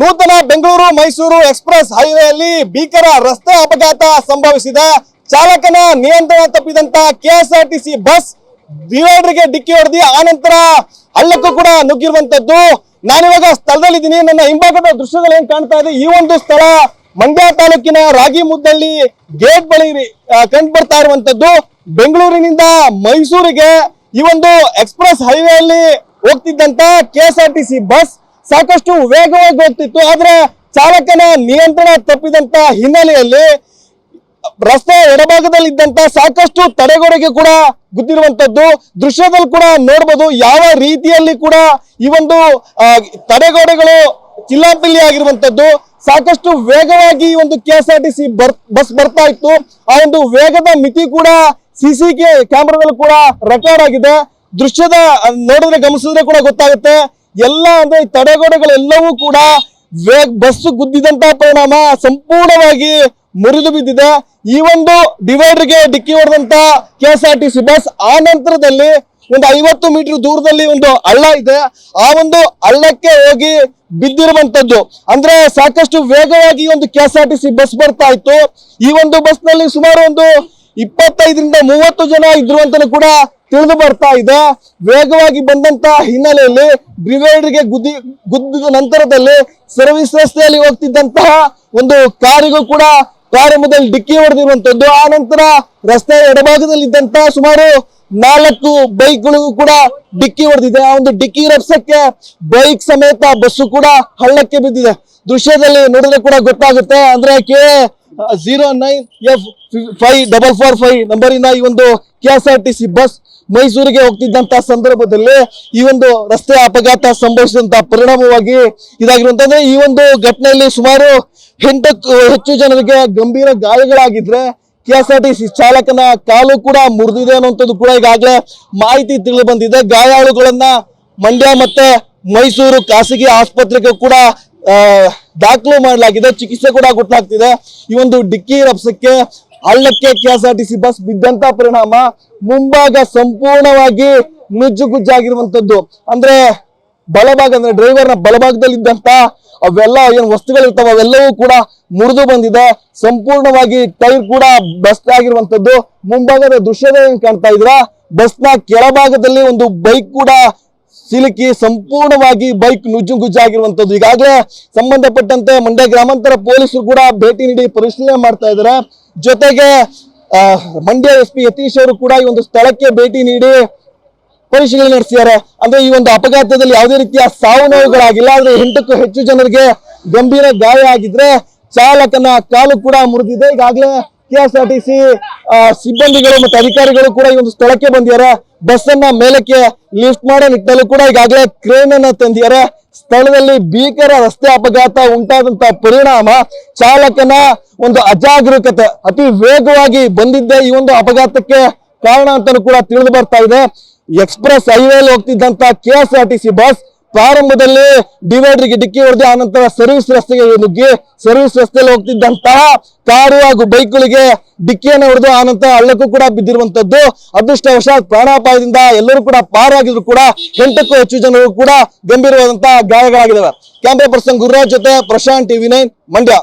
ನೂತನ ಬೆಂಗಳೂರು ಮೈಸೂರು ಎಕ್ಸ್ಪ್ರೆಸ್ ಹೈವೇಯಲ್ಲಿ ಭೀಕರ ರಸ್ತೆ ಅಪಘಾತ ಸಂಭವಿಸಿದೆ. ಚಾಲಕನ ನಿಯಂತ್ರಣ ತಪ್ಪಿದಂತ ಕೆಎಸ್ಆರ್ಟಿಸಿ ಬಸ್ ಡಿವೈಡರ್ಗೆ ಡಿಕ್ಕಿ ಹೊಡೆದಿ ಆನಂತರ ಹಳ್ಳಕ್ಕೂ ಕೂಡ ನುಗ್ಗಿರುವಂತದ್ದು. ನಾನಿವಾಗ ಸ್ಥಳದಲ್ಲಿದ್ದೀನಿ. ನನ್ನ ಹಿಂಭಾಗದ ದೃಶ್ಯಗಳು ಏನ್ ಕಾಣ್ತಾ ಇದೆ? ಈ ಒಂದು ಸ್ಥಳ ಮಂಡ್ಯ ತಾಲೂಕಿನ ರಾಗಿಮುದ್ದಳ್ಳಿ ಗೇಟ್ ಬಳಿ ಕಂಡು ಬರ್ತಾ ಇರುವಂತದ್ದು. ಬೆಂಗಳೂರಿನಿಂದ ಮೈಸೂರಿಗೆ ಈ ಒಂದು ಎಕ್ಸ್ಪ್ರೆಸ್ ಹೈವೇಯಲ್ಲಿ ಹೋಗ್ತಿದ್ದಂತ ಕೆಎಸ್ಆರ್ಟಿಸಿ ಬಸ್ ಸಾಕಷ್ಟು ವೇಗವಾಗಿ ಹೋಗ್ತಿತ್ತು, ಆದ್ರೆ ಚಾಲಕನ ನಿಯಂತ್ರಣ ತಪ್ಪಿದಂತ ಹಿನ್ನೆಲೆಯಲ್ಲಿ ರಸ್ತೆ ಎಡಭಾಗದಲ್ಲಿ ಇದ್ದಂತ ಸಾಕಷ್ಟು ತಡೆಗೋಡೆಗೆ ಕೂಡ ಗುದ್ದಿರುವಂತದ್ದು. ದೃಶ್ಯದಲ್ಲಿ ಕೂಡ ನೋಡಬಹುದು ಯಾವ ರೀತಿಯಲ್ಲಿ ಕೂಡ ಈ ಒಂದು ತಡೆಗೋಡೆಗಳು ಚಿಲ್ಲಾಪಿಲ್ಲಿ ಆಗಿರುವಂತದ್ದು. ಸಾಕಷ್ಟು ವೇಗವಾಗಿ ಈ ಒಂದು ಕೆ ಬಸ್ ಬರ್ತಾ ಇತ್ತು. ಆ ಒಂದು ವೇಗದ ಮಿತಿ ಕೂಡ ಸಿಸಿ ಕ್ಯಾಮ್ರಾದಲ್ಲಿ ಕೂಡ ರೆಕಾರ್ಡ್ ಆಗಿದೆ. ದೃಶ್ಯದ ನೋಡಿದ್ರೆ ಗಮನಿಸಿದ್ರೆ ಕೂಡ ಗೊತ್ತಾಗುತ್ತೆ. ಎಲ್ಲ ಅಂದ್ರೆ ತಡೆಗೋಡೆಗಳೆಲ್ಲವೂ ಕೂಡ ವೇಗ ಬಸ್ ಗುದ್ದಿದಂತ ಪರಿಣಾಮ ಸಂಪೂರ್ಣವಾಗಿ ಮುರಿದು ಬಿದ್ದಿದೆ. ಈ ಒಂದು ಡಿವೈಡರ್ಗೆ ಡಿಕ್ಕಿ ಹೊಡೆದಂತ K S R T C bus ಆ ನಂತರದಲ್ಲಿ ಒಂದು ಐವತ್ತು ಮೀಟರ್ ದೂರದಲ್ಲಿ ಒಂದು ಹಳ್ಳ ಇದೆ. ಆ ಒಂದು ಹಳ್ಳಕ್ಕೆ ಹೋಗಿ ಬಿದ್ದಿರುವಂತದ್ದು. ಅಂದ್ರೆ ಸಾಕಷ್ಟು ವೇಗವಾಗಿ ಒಂದು K S R T C bus ಬರ್ತಾ ಇತ್ತು. ಈ ಒಂದು ಬಸ್ನಲ್ಲಿ ಸುಮಾರು ಒಂದು ಇಪ್ಪತ್ತೈದರಿಂದ ಮೂವತ್ತು ಜನ ಇದ್ರು ಅಂತಲೂ ಕೂಡ ತಿಳಿದು ಬರ್ತಾ ಇದೆ. ವೇಗವಾಗಿ ಬಂದಂತ ಹಿನ್ನೆಲೆಯಲ್ಲಿ ಡಿವೈಡರ್ಗೆ ಗುದ್ದಿ ಗುದ್ದಿದ ನಂತರದಲ್ಲಿ ಸರ್ವಿಸ್ ರಸ್ತೆಯಲ್ಲಿ ಹೋಗ್ತಿದ್ದಂತಹ ಒಂದು ಕಾರಿಗೂ ಕೂಡ ಪ್ರಾರಂಭದಲ್ಲಿ ಡಿಕ್ಕಿ ಹೊಡೆದಿರುವಂತದ್ದು. ಆ ನಂತರ ರಸ್ತೆಯ ಎಡಭಾಗದಲ್ಲಿ ಇದ್ದಂತಹ ಸುಮಾರು ನಾಲ್ಕು ಬೈಕ್ ಗಳಿಗೂ ಕೂಡ ಡಿಕ್ಕಿ ಹೊಡೆದಿದೆ. ಆ ಒಂದು ಡಿಕ್ಕಿ ರಪ್ಸಕ್ಕೆ ಬೈಕ್ ಸಮೇತ ಬಸ್ಸು ಕೂಡ ಹಳ್ಳಕ್ಕೆ ಬಿದ್ದಿದೆ. ದೃಶ್ಯದಲ್ಲಿ ನೋಡಿದ್ರೆ ಕೂಡ ಗೊತ್ತಾಗುತ್ತೆ. ಅಂದ್ರೆ K zero nine F five double four five ನಂಬರಿನ ಈ ಒಂದು K S R T C bus ಮೈಸೂರಿಗೆ ಹೋಗ್ತಿದ್ದಂತ ಸಂದರ್ಭದಲ್ಲಿ ಈ ಒಂದು ರಸ್ತೆ ಅಪಘಾತ ಸಂಭವಿಸಿದಂತ ಪರಿಣಾಮವಾಗಿ ಇದಾಗಿರುವಂತಂದ್ರೆ ಈ ಒಂದು ಘಟನೆಯಲ್ಲಿ ಸುಮಾರು ಎಂಟಕ್ಕೂ ಹೆಚ್ಚು ಜನರಿಗೆ ಗಂಭೀರ ಗಾಯಗಳಾಗಿದ್ರೆ K S R T C ಚಾಲಕನ ಕಾಲು ಕೂಡ ಮುರಿದಿದೆ ಅನ್ನುವಂಥದ್ದು ಕೂಡ ಈಗಾಗಲೇ ಮಾಹಿತಿ ತಿಳಿದು ಬಂದಿದೆ. ಗಾಯಾಳುಗಳನ್ನ ಮಂಡ್ಯ ಮತ್ತೆ ಮೈಸೂರು ಖಾಸಗಿ ಆಸ್ಪತ್ರೆಗೆ ಕೂಡ ದಾಖಲು ಮಾಡಲಾಗಿದೆ, ಚಿಕಿತ್ಸೆ ಕೂಡ ಗೊತ್ತಾಗ್ತಿದೆ ಈ ಒಂದು ಡಿಕ್ಕಿ ರಪ್ಸಕ್ಕೆ ಹಳ್ಳಕ್ಕೆ K S R T C bus ಬಿದ್ದಂತ ಪರಿಣಾಮ ಮುಂಭಾಗ ಸಂಪೂರ್ಣವಾಗಿ ನುಜ್ಜುಗುಜ್ಜಾಗಿರುವಂತದ್ದು. ಅಂದ್ರೆ ಬಲಭಾಗ, ಅಂದ್ರೆ ಡ್ರೈವರ್ನ ಬಲಭಾಗದಲ್ಲಿದ್ದಂತ ಅವೆಲ್ಲ ಏನ್ ವಸ್ತುಗಳಿರ್ತಾವ ಅವೆಲ್ಲವೂ ಕೂಡ ಮುರಿದು ಬಂದಿದೆ. ಸಂಪೂರ್ಣವಾಗಿ ಟೈರ್ ಕೂಡ ಬಸ್ಟ್ ಆಗಿರುವಂತದ್ದು. ಮುಂಭಾಗದ ದೃಶ್ಯದ ಏನ್ ಕಾಣ್ತಾ ಇದ್ರ ಬಸ್ನ ಕೆಳಭಾಗದಲ್ಲಿ ಒಂದು ಬೈಕ್ ಕೂಡ ಸಿಲುಕಿ ಸಂಪೂರ್ಣವಾಗಿ ಬೈಕ್ ನುಜ್ಜುಗುಜ್ಜಾಗಿರುವಂಥದ್ದು ಈಗಾಗಲೇ ಸಂಬಂಧಪಟ್ಟಂತೆ ಮಂಡ್ಯ ಗ್ರಾಮಾಂತರ ಪೊಲೀಸರು ಕೂಡ ಭೇಟಿ ನೀಡಿ ಪರಿಶೀಲನೆ ಮಾಡ್ತಾ ಇದ್ದಾರೆ. ಜೊತೆಗೆ ಮಂಡ್ಯ ಎಸ್ ಪಿ ಯತೀಶ್ ಅವರು ಕೂಡ ಈ ಒಂದು ಸ್ಥಳಕ್ಕೆ ಭೇಟಿ ನೀಡಿ ಪರಿಶೀಲನೆ ನಡೆಸಿದ್ದಾರೆ. ಅಂದ್ರೆ ಈ ಒಂದು ಅಪಘಾತದಲ್ಲಿ ಯಾವುದೇ ರೀತಿಯ ಸಾವು ನೋವುಗಳಾಗಿಲ್ಲ. ಆದ್ರೆ ಎಂಟಕ್ಕೂ ಹೆಚ್ಚು ಜನರಿಗೆ ಗಂಭೀರ ಗಾಯ ಆಗಿದ್ರೆ ಚಾಲಕನ ಕಾಲು ಕೂಡ ಮುರಿದಿದೆ. ಈಗಾಗಲೇ K S R T C ಸಿಬ್ಬಂದಿಗಳು ಮತ್ತು ಅಧಿಕಾರಿಗಳು ಕೂಡ ಈ ಒಂದು ಸ್ಥಳಕ್ಕೆ ಬಂದಿದ್ದಾರೆ. ಬಸ್ ಅನ್ನ ಮೇಲಕ್ಕೆ ಲಿಫ್ಟ್ ಮಾಡೋ ನಿಟ್ಟಿನಲ್ಲೂ ಕೂಡ ಈಗಾಗಲೇ ಕ್ರೇನ್ ಅನ್ನ ತಂದಿದ್ದಾರೆ. ಸ್ಥಳದಲ್ಲಿ ಭೀಕರ ರಸ್ತೆ ಅಪಘಾತ ಉಂಟಾದಂತ ಪರಿಣಾಮ ಚಾಲಕನ ಒಂದು ಅಜಾಗರೂಕತೆ, ಅತಿ ವೇಗವಾಗಿ ಬಂದಿದ್ದ ಈ ಒಂದು ಅಪಘಾತಕ್ಕೆ ಕಾರಣ ಅಂತಾನೂ ಕೂಡ ತಿಳಿದು ಬರ್ತಾ ಇದೆ. ಎಕ್ಸ್ಪ್ರೆಸ್ ಹೈವೇಲಿ ಹೋಗ್ತಿದ್ದಂತ K S T C bus ಪ್ರಾರಂಭದಲ್ಲಿ ಡಿವೈಡರ್ಗೆ ಡಿಕ್ಕಿ ಹೊಡೆದು ಆನಂತರ ಸರ್ವಿಸ್ ರಸ್ತೆಗೆ ನುಗ್ಗಿ ಸರ್ವಿಸ್ ರಸ್ತೆಯಲ್ಲಿ ಹೋಗ್ತಿದ್ದಂತಹ ಕಾರು ಹಾಗೂ ಬೈಕ್ಗಳಿಗೆ ಡಿಕ್ಕಿಯನ್ನು ಹೊಡೆದು ಆನಂತರ ಹಳ್ಳಕ್ಕೂ ಕೂಡ ಬಿದ್ದಿರುವಂತದ್ದು ಅದೃಷ್ಟವಶಾತ್ ಪ್ರಾಣಾಪಾಯದಿಂದ ಎಲ್ಲರೂ ಕೂಡ ಪಾರಾಗಿದ್ರು ಕೂಡ ಎಂಟಕ್ಕೂ ಹೆಚ್ಚು ಜನರು ಕೂಡ ಗಂಭೀರವಾದಂತಹ ಗಾಯಗಳಾಗಿದ್ದಾವೆ. ಕ್ಯಾಮ್ರಾ ಪರ್ಸನ್ ಗುರುರಾಜ್ ಜೊತೆ ಪ್ರಶಾಂತ್ ಟಿವಿ ನೈನ್ ಮಂಡ್ಯ.